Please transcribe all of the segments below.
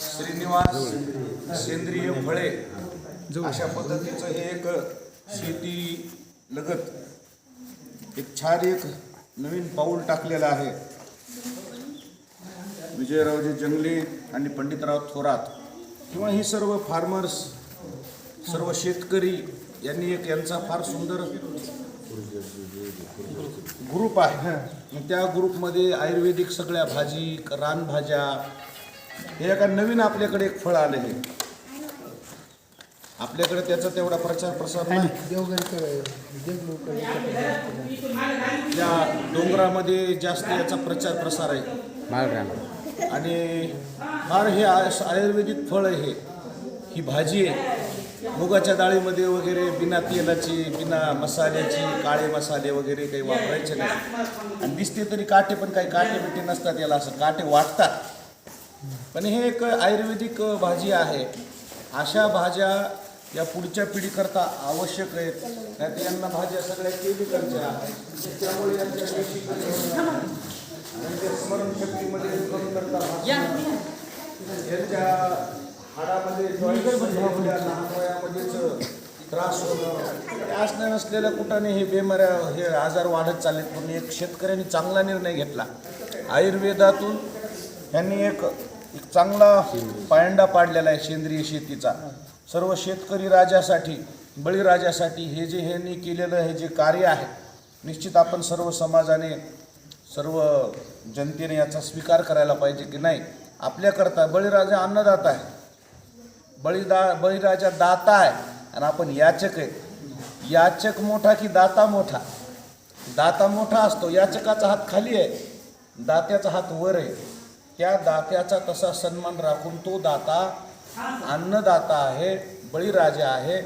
श्रीनिवास सेंद्रिय फळे अशा पद्धतीचं हे एक शेती लगत एक छान एक नवीन पाऊल टाकलेलं आहे. विजयरावजी जंगले आणि पंडितराव थोरात किंवा ही सर्व फार्मर्स सर्व शेतकरी यांनी एक यांचा फार सुंदर ग्रुप आहे. मग त्या ग्रुपमध्ये आयुर्वेदिक सगळ्या भाजी रानभाज्या हे एका नवीन आपल्याकडे एक फळ आले हे आपल्याकडे त्याचा तेवढा प्रचार प्रसार नाही. त्या डोंगरामध्ये जास्त याचा प्रचार प्रसार आहे. आणि फार हे आय- आयुर्वेदिक फळ आहे. हे ही भाजी आहे. मुगाच्या डाळीमध्ये वगैरे बिना तेलाची बिना मसाल्याची काळे मसाले वगैरे काही वापरायचे नाही. आणि दिसते तरी काटे पण काही काटे बिटे नसतात याला असं. काटे वाटतात. पण हे एक आयुर्वेदिक भाजी आहे. अशा भाज्या या पुढच्या पिढीकरता आवश्यक आहेत. नाही तर यांना भाज्या सगळ्या केमिकलच्या आहेत. त्यामुळे यांच्या पेशी कमी होणार. यांच्या हाडामध्ये लहान वयामध्येच त्रास होणं. हे नसलेल्या कुठाने हे बेमाऱ्या हे आजार वाढत चाललेत. म्हणून एक शेतकऱ्यांनी चांगला निर्णय घेतला. आयुर्वेदातून यांनी एक एक चांगला पायंडा पाडलेला आहे सेंद्रिय शेतीचा. सर्व शेतकरी राजासाठी बळीराजासाठी हे जे ह्यांनी केलेलं हे जे कार्य आहे निश्चित आपण सर्व समाजाने सर्व जनतेने याचा स्वीकार करायला पाहिजे की नाही? आपल्याकरता बळीराजा अन्नदाता आहे. बळीदा बळीराजा दाता आहे. आणि आपण याचक आहे. याचक मोठा की दाता मोठा? दाता मोठा असतो. याचकाचा हात खाली आहे. दात्याचा हात वर आहे. त्या दात्याचा तसा सन्मान राखून तो दाता अन्नदाता आहे बळीराजा आहे.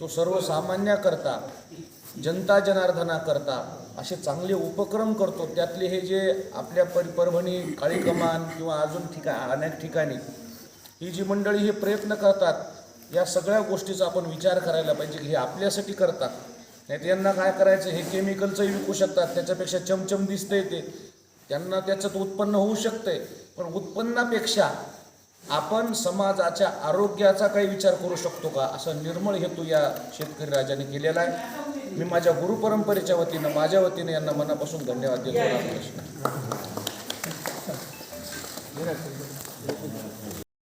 तो सर्वसामान्याकरता जनता जनार्दनाकरता असे चांगले उपक्रम करतो. त्यातले हे जे आपल्या पर परभणी काळी कमान किंवा अजून ठिका अनेक ठिकाणी ही जी मंडळी हे प्रयत्न करतात या सगळ्या गोष्टीचा आपण विचार करायला पाहिजे की हे आपल्यासाठी करतात. नाही यांना काय करायचं हे केमिकलचंही विकू शकतात त्याच्यापेक्षा चमचम दिसतंय ते. त्यांना त्याच्यात उत्पन्न होऊ शकते पण उत्पन्नापेक्षा आपण समाजाच्या आरोग्याचा काही विचार करू शकतो का? असा निर्मळ हेतू या शेतकरी राजाने केलेला आहे. मी माझ्या गुरुपरंपरेच्या वतीनं माझ्या वतीनं यांना मनापासून धन्यवाद देतो. रामकृष्ण.